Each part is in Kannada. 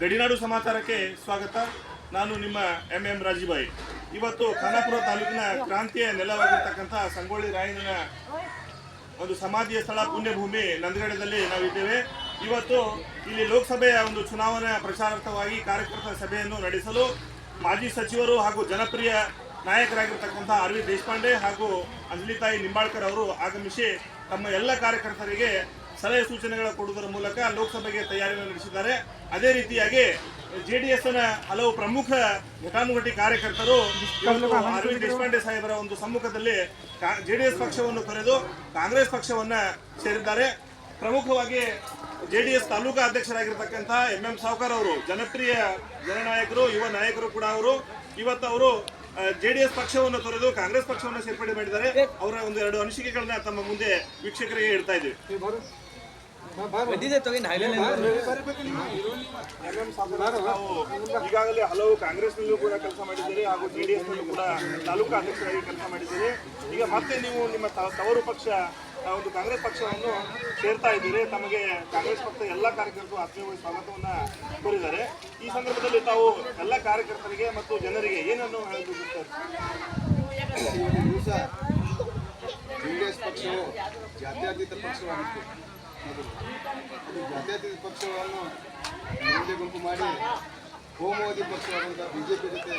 ಗಡಿನಾಡು ಸಮಾಚಾರಕ್ಕೆ ಸ್ವಾಗತ. ನಾನು ನಿಮ್ಮ ಎಂ ಎಂ ರಾಜೀಬಾಯಿ. ಇವತ್ತು ಖಾನಾಪುರ ತಾಲೂಕಿನ ಕ್ರಾಂತಿಯ ನೆಲವಾಗಿರ್ತಕ್ಕಂಥ ಸಂಗೊಳ್ಳಿ ರಾಯಣ್ಣನ ಒಂದು ಸಮಾಧಿಯ ಸ್ಥಳ ಪುಣ್ಯಭೂಮಿ ನಂದಗಡದಲ್ಲಿ ನಾವಿದ್ದೇವೆ. ಇವತ್ತು ಇಲ್ಲಿ ಲೋಕಸಭೆಯ ಒಂದು ಚುನಾವಣಾ ಪ್ರಚಾರಾರ್ಥವಾಗಿ ಕಾರ್ಯಕರ್ತರ ಸಭೆಯನ್ನು ನಡೆಸಲು ಮಾಜಿ ಸಚಿವರು ಹಾಗೂ ಜನಪ್ರಿಯ ನಾಯಕರಾಗಿರ್ತಕ್ಕಂಥ ಆರ್ ದೇಶಪಾಂಡೆ ಹಾಗೂ ಅಂಜಲಿತಾಯಿ ನಿಂಬಾಳ್ಕರ್ ಅವರು ಆಗಮಿಸಿ ತಮ್ಮ ಎಲ್ಲ ಕಾರ್ಯಕರ್ತರಿಗೆ ಸಲಹೆ ಸೂಚನೆಗಳ ಕೊಡುವುದರ ಮೂಲಕ ಲೋಕಸಭೆಗೆ ತಯಾರಿಯನ್ನು ನಡೆಸಿದ್ದಾರೆ. ಅದೇ ರೀತಿಯಾಗಿ ಜೆಡಿಎಸ್ನ ಹಲವು ಪ್ರಮುಖ ಘಟಾನುಘಟಿ ಕಾರ್ಯಕರ್ತರು ಅರವಿಂದ್ ದೇಶಪಾಂಡೆ ಸಾಹೇಬರ ಒಂದು ಸಮ್ಮುಖದಲ್ಲಿ ಜೆಡಿಎಸ್ ಪಕ್ಷವನ್ನು ತೊರೆದು ಕಾಂಗ್ರೆಸ್ ಪಕ್ಷವನ್ನ ಸೇರಿದ್ದಾರೆ. ಪ್ರಮುಖವಾಗಿ ಜೆಡಿಎಸ್ ತಾಲೂಕಾ ಅಧ್ಯಕ್ಷರಾಗಿರ್ತಕ್ಕಂಥ ಎಂ ಎಂ ಸಾವುಕಾರ್ ಅವರು, ಜನಪ್ರಿಯ ಜನನಾಯಕರು, ಯುವ ನಾಯಕರು ಕೂಡ ಅವರು. ಇವತ್ತು ಅವರು ಜೆಡಿಎಸ್ ಪಕ್ಷವನ್ನು ತೊರೆದು ಕಾಂಗ್ರೆಸ್ ಪಕ್ಷವನ್ನು ಸೇರ್ಪಡೆ ಮಾಡಿದ್ದಾರೆ. ಅವರ ಒಂದು ಎರಡು ಅನಿಸಿಕೆಗಳನ್ನ ತಮ್ಮ ಮುಂದೆ ವೀಕ್ಷಕರಿಗೆ ಇಡ್ತಾ ಇದ್ದೀವಿ. ಈಗಾಗಲೇ ಹಲವು ಕಾಂಗ್ರೆಸ್ನಲ್ಲೂ ಕೂಡ ಕೆಲಸ ಮಾಡಿದ್ದೀರಿ ಹಾಗೂ ಜೆಡಿಎಸ್ ನಲ್ಲೂ ಕೂಡ ತಾಲೂಕಾ ಅಧ್ಯಕ್ಷರಾಗಿ ಕೆಲಸ ಮಾಡಿದ್ದೀರಿ ಈಗ ಮತ್ತೆ ನೀವು ನಿಮ್ಮ ತ- ತವರು ಪಕ್ಷ ಒಂದು ಕಾಂಗ್ರೆಸ್ ಪಕ್ಷವನ್ನು ಸೇರ್ತಾ ಇದ್ದೀರಿ. ತಮಗೆ ಕಾಂಗ್ರೆಸ್ ಪಕ್ಷದ ಎಲ್ಲ ಕಾರ್ಯಕರ್ತರು ಆತ್ಮೀಯವಾಗಿ ಸ್ವಾಗತವನ್ನ ಕೋರಿದ್ದಾರೆ. ಈ ಸಂದರ್ಭದಲ್ಲಿ ತಾವು ಎಲ್ಲ ಕಾರ್ಯಕರ್ತರಿಗೆ ಮತ್ತು ಜನರಿಗೆ ಏನನ್ನು ಹೇಳಬೇಕು ಸರ್ ಜೆ ಡಿ ಎಸ್ ಪಕ್ಷವು ಜಾತ್ಯತೀತ ಪಕ್ಷವಾಗಿತ್ತು. ಜಾತ್ಯತೀತ ಪಕ್ಷಗಳನ್ನು ಒಂದೇ ಗುಂಪು ಮಾಡಿ ಕೋಮುವಾದಿ ಪಕ್ಷವಾದಂಥ ಬಿ ಜೆ ಪಿ ಜೊತೆ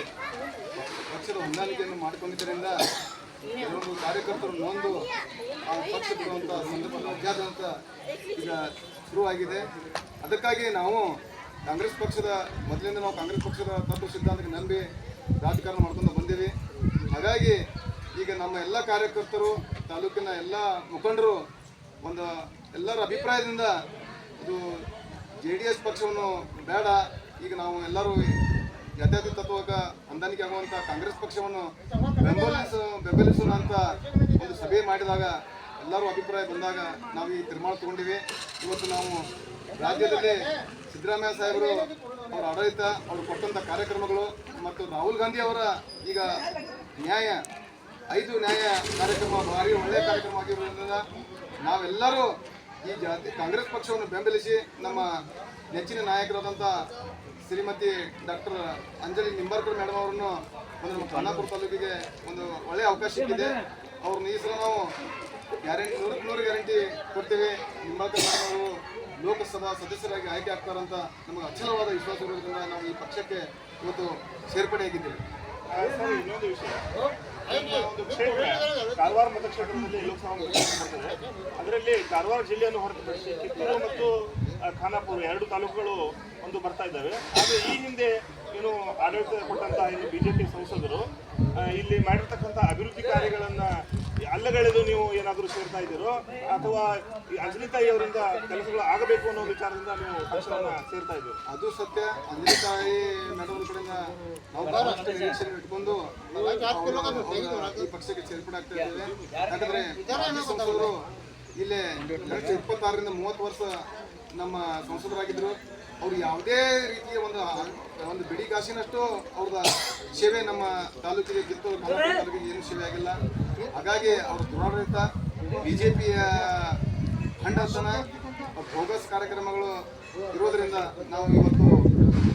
ಪಕ್ಷದ ಹೊಂದಾಣಿಕೆಯನ್ನು ಮಾಡಿಕೊಂಡಿದ್ದರಿಂದ ಕೆಲವೊಂದು ಕಾರ್ಯಕರ್ತರು ನೊಂದು ಆ ಪಕ್ಷ ಬಿಡುವಂಥ ಸಂದರ್ಭ ಅಜ್ಜಾದ ಅಂತ ಈಗ ಶುರುವಾಗಿದೆ. ಅದಕ್ಕಾಗಿ ನಾವು ಕಾಂಗ್ರೆಸ್ ಪಕ್ಷದ, ಮೊದಲಿಂದ ನಾವು ಕಾಂಗ್ರೆಸ್ ಪಕ್ಷದ ತತ್ವ ಸಿದ್ಧಾಂತಕ್ಕೆ ನಂಬಿ ರಾಜಕಾರಣ ಮಾಡ್ಕೊಂಡು ಬಂದೀವಿ. ಹಾಗಾಗಿ ಈಗ ನಮ್ಮ ಎಲ್ಲ ಕಾರ್ಯಕರ್ತರು, ತಾಲೂಕಿನ ಎಲ್ಲ ಮುಖಂಡರು ಒಂದು ಎಲ್ಲರ ಅಭಿಪ್ರಾಯದಿಂದ ಇದು ಜೆ ಡಿ ಎಸ್ ಪಕ್ಷವನ್ನು ಬೇಡ. ಈಗ ನಾವು ಎಲ್ಲರೂ ಜಾತ್ಯಾತಿ ತತ್ವಕ್ಕೆ ಹೊಂದಾಣಿಕೆ ಆಗುವಂಥ ಕಾಂಗ್ರೆಸ್ ಪಕ್ಷವನ್ನು ಬೆಂಬಲಿಸ ಅಂತ ಒಂದು ಸಭೆ ಮಾಡಿದಾಗ ಎಲ್ಲರೂ ಅಭಿಪ್ರಾಯ ಬಂದಾಗ ನಾವು ಈ ತೀರ್ಮಾನ ತಗೊಂಡಿವಿ. ಇವತ್ತು ನಾವು ರಾಜ್ಯದಲ್ಲಿ ಸಿದ್ದರಾಮಯ್ಯ ಸಾಹೇಬರು ಅವರ ಆಡಳಿತ, ಅವರು ಕೊಟ್ಟಂಥ ಕಾರ್ಯಕ್ರಮಗಳು ಮತ್ತು ರಾಹುಲ್ ಗಾಂಧಿ ಅವರ ಈಗ ನ್ಯಾಯ, ಐದು ನ್ಯಾಯ ಕಾರ್ಯಕ್ರಮ, ಭಾರಿ ಒಳ್ಳೆಯ ಕಾರ್ಯಕ್ರಮ ಆಗಿರೋದ್ರಿಂದ ನಾವೆಲ್ಲರೂ ಈ ಜಾತಿ ಕಾಂಗ್ರೆಸ್ ಪಕ್ಷವನ್ನು ಬೆಂಬಲಿಸಿ ನಮ್ಮ ನೆಚ್ಚಿನ ನಾಯಕರಾದಂಥ ಶ್ರೀಮತಿ ಡಾಕ್ಟರ್ ಅಂಜಲಿ ನಿಂಬಾರ್ಕರ್ ಮೇಡಮ್ ಅವರನ್ನು ಒಂದು ನಮ್ಮ ಖಾನಾಪುರ ತಾಲೂಕಿಗೆ ಒಂದು ಒಳ್ಳೆಯ ಅವಕಾಶ ಸಿಕ್ಕಿದೆ. ಅವ್ರನ್ನ ಈ ನಾವು ಗ್ಯಾರಂಟಿ ನೂರಕ್ಕೆ ನೂರು ಗ್ಯಾರಂಟಿ ಕೊಡ್ತೇವೆ. ನಿಂಬಾರ್ಕರ್ ಮೇಡಮ್ ಅವರು ಲೋಕಸಭಾ ಸದಸ್ಯರಾಗಿ ಆಯ್ಕೆ ಆಗ್ತಾರಂತ ನಮಗೆ ಅಚಲವಾದ ವಿಶ್ವಾಸ ಇರೋದ್ರಿಂದ ನಾವು ಈ ಪಕ್ಷಕ್ಕೆ ಇವತ್ತು ಸೇರ್ಪಡೆಯಾಗಿದ್ದೇವೆ. ಕಾರವಾರ ಮತಕ್ಷೇತ್ರದಲ್ಲಿ ಲೋಕಸಭಾ ಮತಕ್ಷೇತ್ರ ಅದರಲ್ಲಿ ಕಾರವಾರ ಜಿಲ್ಲೆಯನ್ನು ಹೊರತುಪಡಿಸಿ ಕಿತ್ತೂರು ಮತ್ತು ಖಾನಾಪುರ ಎರಡು ತಾಲೂಕುಗಳು ಒಂದು ಬರ್ತಾ ಇದ್ದಾವೆ. ಆದರೆ ಈ ಹಿಂದೆ ಏನು ಆಡಳಿತ ಕೊಟ್ಟಂತಹ ಏನು ಬಿಜೆಪಿ ಸಂಸದರು ಇಲ್ಲಿ ಮಾಡಿರ್ತಕ್ಕಂಥ ಅಭಿವೃದ್ಧಿ ಕಾರ್ಯಗಳನ್ನ ಅಲ್ಲಗಳೆದು ನೀವು ಏನಾದರೂ ಸೇರ್ತಾ ಇದ್ದೀರೋ, ಅಥವಾ ಈ ಅಂಜಲಿತಾಯಿ ಅವರಿಂದ ಕೆಲಸಗಳು ಆಗಬೇಕು ಅನ್ನೋ ವಿಚಾರದಿಂದ ನೀವು ಸೇರ್ತಾ ಇದ್ದೀರಿ? ಅದು ಸತ್ಯ. ಅಂಜಲಿ ಇಟ್ಕೊಂಡು ಈ ಪಕ್ಷಕ್ಕೆ ಸೇರ್ಪಡೆ ಆಗ್ತಾ ಇದ್ದೇವೆ ಯಾಕಂದ್ರೆ ಇಲ್ಲೇ ಇಪ್ಪತ್ತಾರರಿಂದ ಮೂವತ್ತು ವರ್ಷ ನಮ್ಮ ಸಂಸದರಾಗಿದ್ರು. ಅವ್ರು ಯಾವುದೇ ರೀತಿಯ ಒಂದು ಒಂದು ಬಿಡಿ ಕಾಸಿನಷ್ಟು ಅವ್ರದ ಸೇವೆ ನಮ್ಮ ತಾಲೂಕಿಗೆ ಖಾನಾಪುರ ತಾಲೂಕಿಗೆ ಏನು ಸೇವೆ ಆಗಿಲ್ಲ. ಹಾಗಾಗಿ ಅವ್ರ ದುರಾಡಳಿತ ಬಿಜೆಪಿಯ ಖಂಡತನ ಬೋಗಸ್ ಕಾರ್ಯಕ್ರಮಗಳು ಇರೋದ್ರಿಂದ ನಾವು ಇವತ್ತು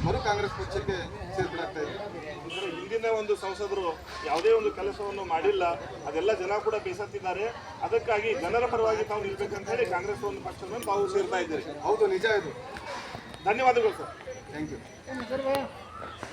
ಮರು ಕಾಂಗ್ರೆಸ್ ಪಕ್ಷಕ್ಕೆ ಸೇರ್ಪಡೆ ಇದೆ. ಅಂದರೆ ಅಂದ್ರೆ ಹಿಂದಿನ ಒಂದು ಸಂಸದರು ಯಾವುದೇ ಒಂದು ಕೆಲಸವನ್ನು ಮಾಡಿಲ್ಲ ಅದೆಲ್ಲ ಜನ ಕೂಡ ಬೇಸತ್ತಿದ್ದಾರೆ. ಅದಕ್ಕಾಗಿ ಜನರ ಪರವಾಗಿ ತಾವು ನಿಲ್ಬೇಕಂತ ಹೇಳಿ ಕಾಂಗ್ರೆಸ್ ಒಂದು ಪಕ್ಷವನ್ನು ತಾವು ಸೇರ್ತಾ ಇದ್ದೀರಿ. ಹೌದು ನಿಜ ಇದು. ಧನ್ಯವಾದಗಳು ಸರ್. Thank you